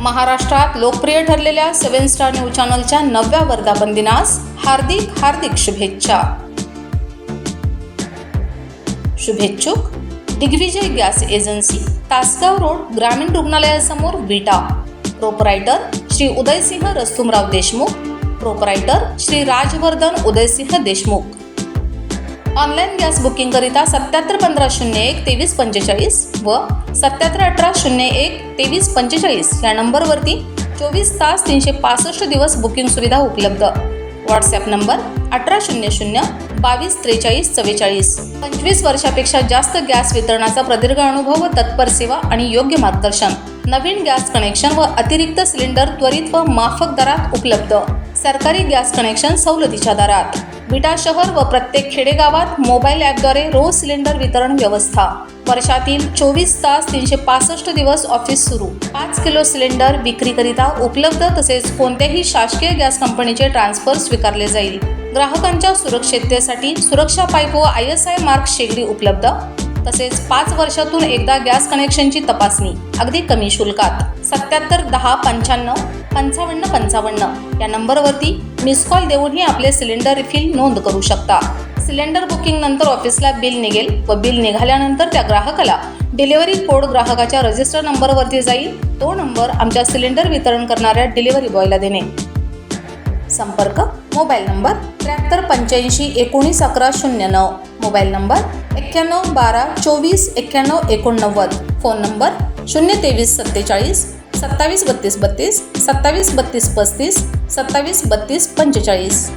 महाराष्ट्रात लोकप्रिय ठरलेल्या सेव्हन स्टार न्यूज चॅनलच्या नवव्या वर्धापन दिनास हार्दिक हार्दिक शुभेच्छा. शुभेच्छुक Digvijay gas agency Tasgaon road ग्रामीण रुग्णालयासमोर Vita. Proprietor Shri Udaysinh Rustumrao Deshmukh. Proprietor Shri Rajvardhan Udaysinh Deshmukh. Online gas बुकिंगकरिता सत्याहत्तर पंधरा शून्य एक तेवीस पंचेचाळीस व सत्याहत्तर अठरा शून्य एक तेवीस पंचेचाळीस या नंबरवरती चोवीस तास तीनशे पासष्ट दिवस बुकिंग सुविधा उपलब्ध. व्हॉट्सॲप नंबर अठरा शून्य शून्य बावीस त्रेचाळीस चव्वेचाळीस. पंचवीस वर्षापेक्षा जास्त गॅस वितरणाचा प्रदीर्घ अनुभव व तत्पर सेवा आणि योग्य मार्गदर्शन. नवीन गॅस कनेक्शन व अतिरिक्त सिलेंडर त्वरित व माफक दरात उपलब्ध. सरकारी गॅस कनेक्शन सवलतीच्या दरात. विटा शहर व प्रत्येक खेडेगावात मोबाईल ॲपद्वारे रोज सिलेंडर वितरण व्यवस्था. वर्षातील चोवीस तास तीनशे पासष्ट दिवस ऑफिस सुरू. पाच किलो सिलेंडर विक्रीकरिता उपलब्ध तसेच कोणत्याही शासकीय गॅस कंपनीचे ट्रान्सफर स्वीकारले जाईल. ग्राहकांच्या सुरक्षिततेसाठी सुरक्षा पाईप व आय एस आय मार्क शेगडी उपलब्ध. तसेच पाच वर्षातून एकदा गॅस कनेक्शनची तपासणी अगदी कमी शुल्कात. सत्याहत्तर दहा पंच्याण्णव पंचावन्न पंचावन्न या नंबरवरती मिस कॉल देऊनही आपले सिलेंडर रिफिल नोंद करू शकता. सिलेंडर बुकिंग नंतर ऑफिसला बिल निघेल व बिल निघाल्यानंतर त्या ग्राहकाला डिलिव्हरी कोड ग्राहकाच्या रजिस्टर नंबरवरती जाईल. तो नंबर आमच्या सिलेंडर वितरण करणाऱ्या डिलिव्हरी बॉयला देणे. संपर्क मोबाईल नंबर त्र्याहत्तर पंच्याऐंशी एकोणीस अकरा शून्य नऊ. मोबाईल नंबर एक्क्याण्णव बारा चोवीस एक्क्याण्णव एकोणनव्वद. फोन नंबर शून्य तेवीस सत्तेचाळीस सत्तावीस बत्तीस बत्तीस सत्तावीस बत्तीस पस्तीस सत्तावीस बत्तीस पंचेचाळीस.